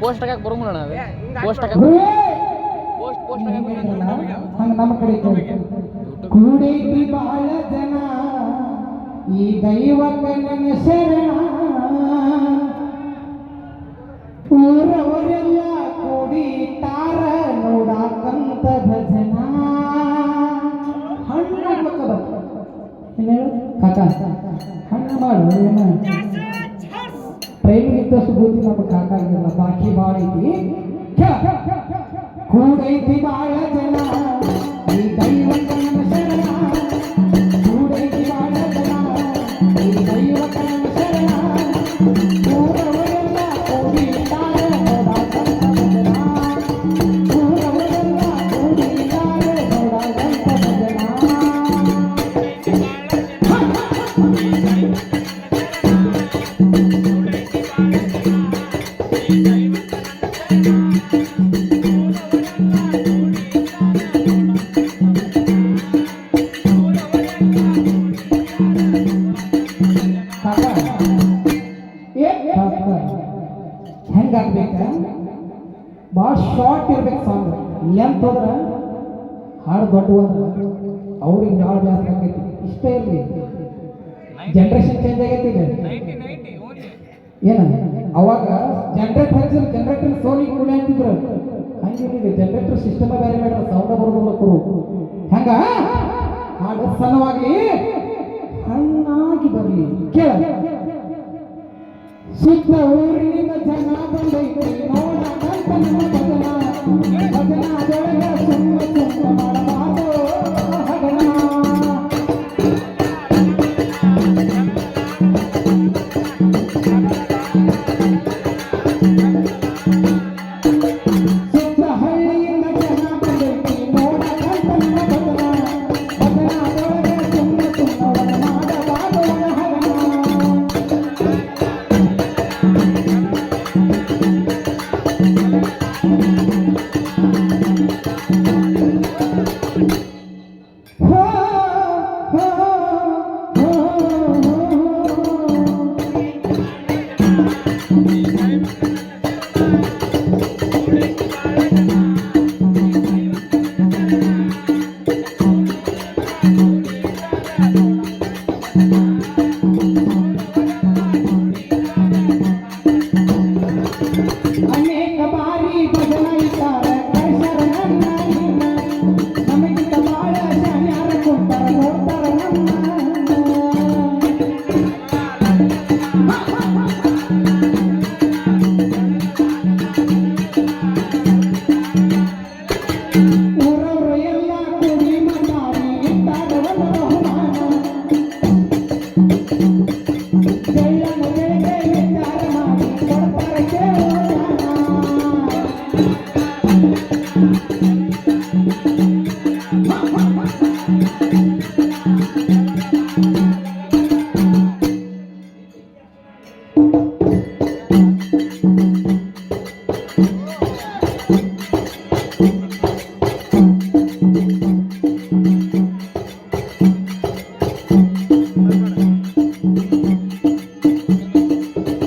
Post ಹಾಕಕ್ ಬರೋಣ post ಹಾಕಕ್! ಪೋಸ್ಟ್ ಪೋಸ್ಟ್ ನಮ್ಮ ಕಡೆ. ಕೂಡೈತಿ ಬಾಳ ಜನ ಈ ದೈವಕ್ಕೆ ನನ್ನ ಶರಣ ಟ್ರೈನಿಗೆ ಇದ್ದಷ್ಟು ಬುದ್ಧಿ ನಮ್ಮ ಕಾಕಾಗಿಲ್ಲ ಬಾಕಿ ಭಾಳ ಐತಿ. ಕೂಡೈತಿ ಬಾಳ ಜನ ಹೆಂಗಾಗ್ಬೇಕ? ಭಾಳ ಶಾರ್ಟ್ ಇರ್ಬೇಕು ಸಾಂಗ್ ಲೆಂತ್ ಹೋದ್ರ ಹಾಡು ದೊಡ್ಡ ಅವ್ರಿಗೆ ಭಾಳ ಜಾಸ್ತಿ ಆಗೈತಿ. ಇಷ್ಟೇ ಇರಲಿ. ಜನ್ರೇಷನ್ ಚೇಂಜ್ ಆಗೈತಿ ಈಗ. ಏನ? ಅವಾಗ ಜನರೇಟ್ ಹಚ್ಚಿರ ಜನರೇಟರ್ ಸೋನಿ ಕೂಡ ಅಂತಿದ್ರು. ಹಂಗೇನಿದೆ ಜನರೇಟರ್ ಸಿಸ್ಟಮ್ ಬೇರೆ ಬೇಡ ಸೌಂಡ ಬರೋದಿಲ್ಲ ಕುರು ಹೆಂಗ? ಹಾಡು ಸಣ್ಣವಾಗಿ ಹಣ್ಣಾಗಿ ಬರ್ಲಿ કે સિદ્ધ હોરની મજા ના બંધાઈ Amém. வந்தவன் நம்ம